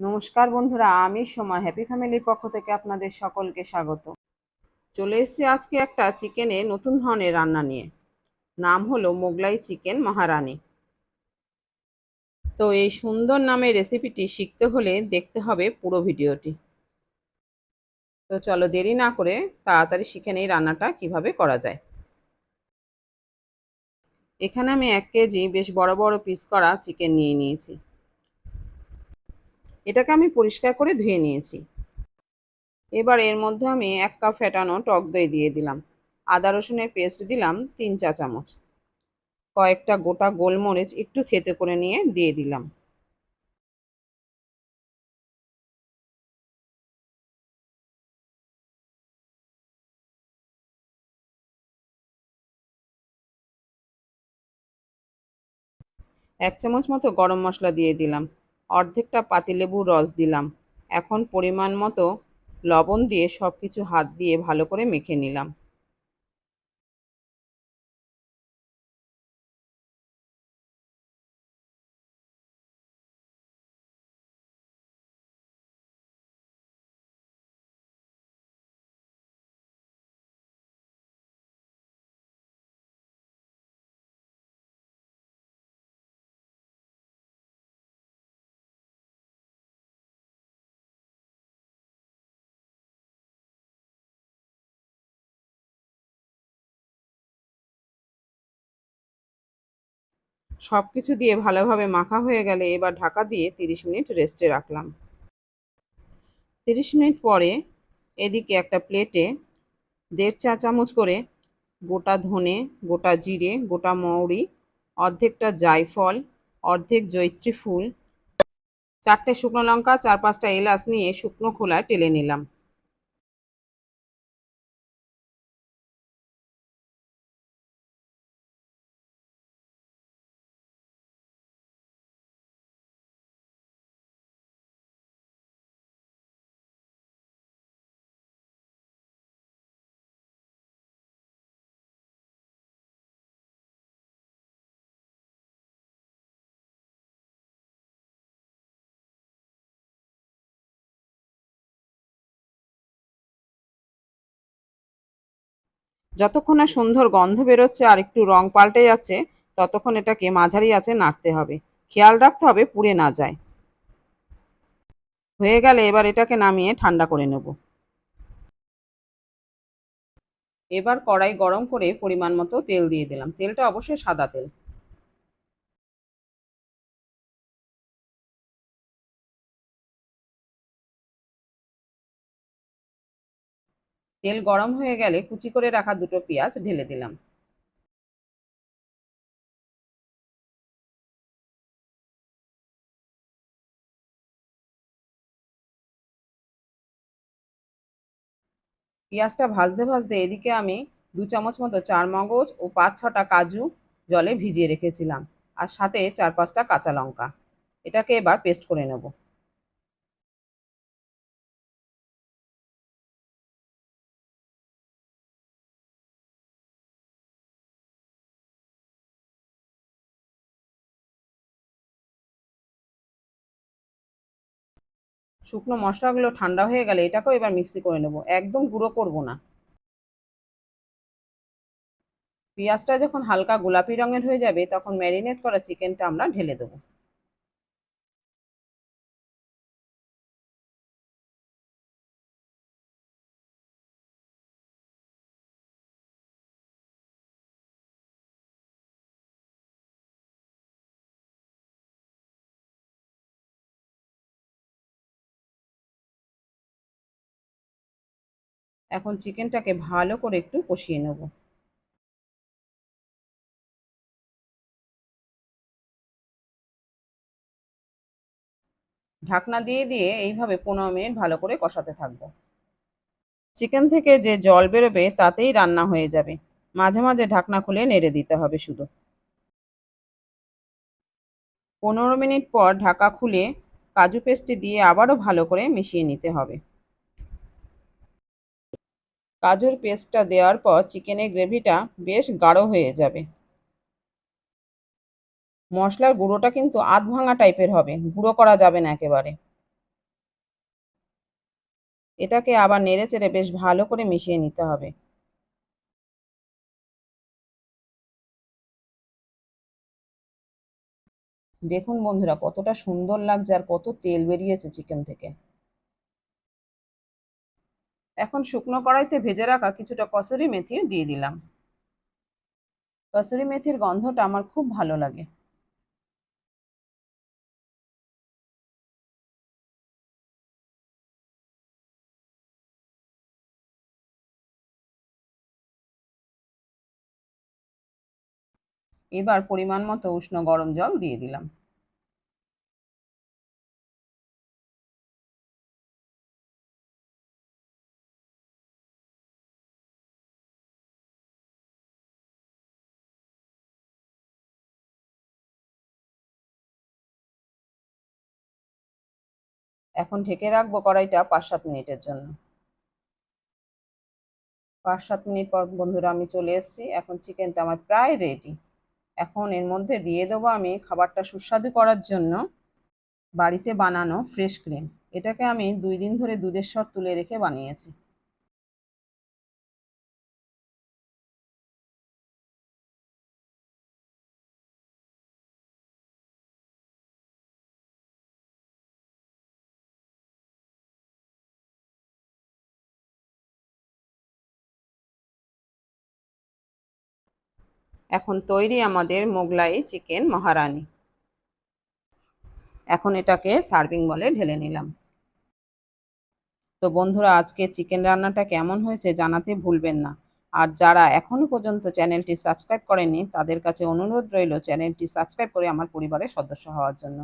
নমস্কার বন্ধুরা, আমি সময় হ্যাপি ফ্যামিলির পক্ষ থেকে আপনাদের সকলকে স্বাগত। চলে এসেছি আজকে একটা চিকেনে নতুন ধরনের রান্না নিয়ে। নাম হলো মোগলাই চিকেন মহারানী। তো এই সুন্দর নামের রেসিপিটি শিখতে হলে দেখতে হবে পুরো ভিডিওটি। তো চলো দেরি না করে তাড়াতাড়ি শিখে নেই রান্নাটা কীভাবে করা যায়। এখানে আমি এক কেজি বেশ বড় বড় পিস করা চিকেন নিয়ে নিয়েছি। এটাকে আমি পরিষ্কার করে ধুয়ে নিয়েছি। এবার এর মধ্যে আমি এক কাপ ফেটানো টক দই দিয়ে দিলাম। আদা রসুনের পেস্ট দিলাম তিন চা চামচ। কয়েকটা গোটা গোলমরিচ একটু থেতে করে নিয়ে দিয়ে দিলাম। এক চামচ মতো গরম মশলা দিয়ে দিলাম। অর্ধেকটা পাতিলেবুর রস দিলাম। এখন পরিমাণ মতো লবণ দিয়ে সব কিছু হাত দিয়ে ভালো করে মেখে নিলাম। সব কিছু দিয়ে ভালোভাবে মাখা হয়ে গেলে এবার ঢাকা দিয়ে 30 মিনিট রেস্টে রাখলাম। 30 মিনিট পরে এদিকে একটা প্লেটে দেড় চা চামচ করে গোটা ধনে, গোটা জিরে, গোটা মৌরি, অর্ধেকটা জায়ফল, অর্ধেক জৈত্রী ফুল, চারটে শুকনো লঙ্কা, চার পাঁচটা এলাচ নিয়ে শুকনো খোলায় টেলে নিলাম। যতক্ষণ না সুন্দর গন্ধ বেরোচ্ছে আর একটু রং পাল্টে যাচ্ছে, ততক্ষণ এটাকে মাঝারি আছে নাড়তে হবে। খেয়াল রাখতে হবে পুড়ে না যায়। হয়ে গেলে এবার এটাকে নামিয়ে ঠান্ডা করে নেব। এবার কড়াই গরম করে পরিমাণ মতো তেল দিয়ে দিলাম। তেলটা অবশ্যই সাদা তেল। তেল গরম হয়ে গেলে কুচি করে রাখা দুটো পেঁয়াজ ঢেলে দিলাম। পেঁয়াজটা ভাজতে ভাজতে এদিকে আমি দু চামচ মতো চার মগজ ও পাঁচ ছটা কাজু জলে ভিজিয়ে রেখেছিলাম, আর সাথে চার পাঁচটা কাঁচা লঙ্কা। এটাকে এবার পেস্ট করে নেব। শুকনো মশলাগুলো ঠান্ডা হয়ে গেলে এটাকেও এবার মিক্সি করে নেব। একদম গুঁড়ো করব না। পেঁয়াজটা যখন হালকা গোলাপি রঙের হয়ে যাবে, তখন ম্যারিনেট করা চিকেনটা আমরা ঢেলে দেবো। এখন চিকেনটাকে ভালো করে একটু কষিয়ে নেব। ঢাকনা দিয়ে দিয়ে এইভাবে পনেরো মিনিট ভালো করে কষাতে থাকব। চিকেন থেকে যে জল বেরোবে তাতেই রান্না হয়ে যাবে। মাঝে মাঝে ঢাকনা খুলে নেড়ে দিতে হবে শুধু। পনেরো মিনিট পর ঢাকা খুলে কাজু পেস্টটি দিয়ে আবারও ভালো করে মিশিয়ে নিতে হবে। কাজুর পেস্টটা দেওয়ার পর চিকেনের গ্রেভিটা বেশ গাঢ় হয়ে যাবে। মশলার গুঁড়োটা কিন্তু আধ ভাঙা টাইপের হবে, গুঁড়ো করা যাবে না একেবারে। এটাকে আবার নেড়ে চেড়ে বেশ ভালো করে মিশিয়ে নিতে হবে। দেখুন বন্ধুরা, কতটা সুন্দর লাগছে আর কত তেল বেরিয়েছে চিকেন থেকে। এখন শুকনো কড়াইতে ভেজে রাখা কিছুটা কসুরি মেথি দিয়ে দিলাম। কসুরি মেথির গন্ধটা আমার খুব ভালো লাগে। এবার পরিমাণ মতো উষ্ণ গরম জল দিয়ে দিলাম। এখন ঢেকে রাখব কড়াইটা পাঁচ সাত মিনিটের জন্য। পাঁচ সাত মিনিট পর বন্ধুরা আমি চলে এসেছি। এখন চিকেনটা আমার প্রায় রেডি এখন এর মধ্যে দিয়ে দেবো আমি খাবারটা সুস্বাদু করার জন্য বাড়িতে বানানো ফ্রেশ ক্রিম এটাকে আমি দুই দিন ধরে দুধের স্বর তুলে রেখে বানিয়েছি। এখন তৈরি আমাদের মোগলাই চিকেন মহারানি। এখন এটাকে সার্ভিং বলে ঢেলে নিলাম। তো বন্ধুরা, আজকে চিকেন রান্নাটা কেমন হয়েছে জানাতে ভুলবেন না। আর যারা এখনও পর্যন্ত চ্যানেলটি সাবস্ক্রাইব করেনি তাদের কাছে অনুরোধ রইল চ্যানেলটি সাবস্ক্রাইব করে আমার পরিবারের সদস্য হওয়ার জন্য।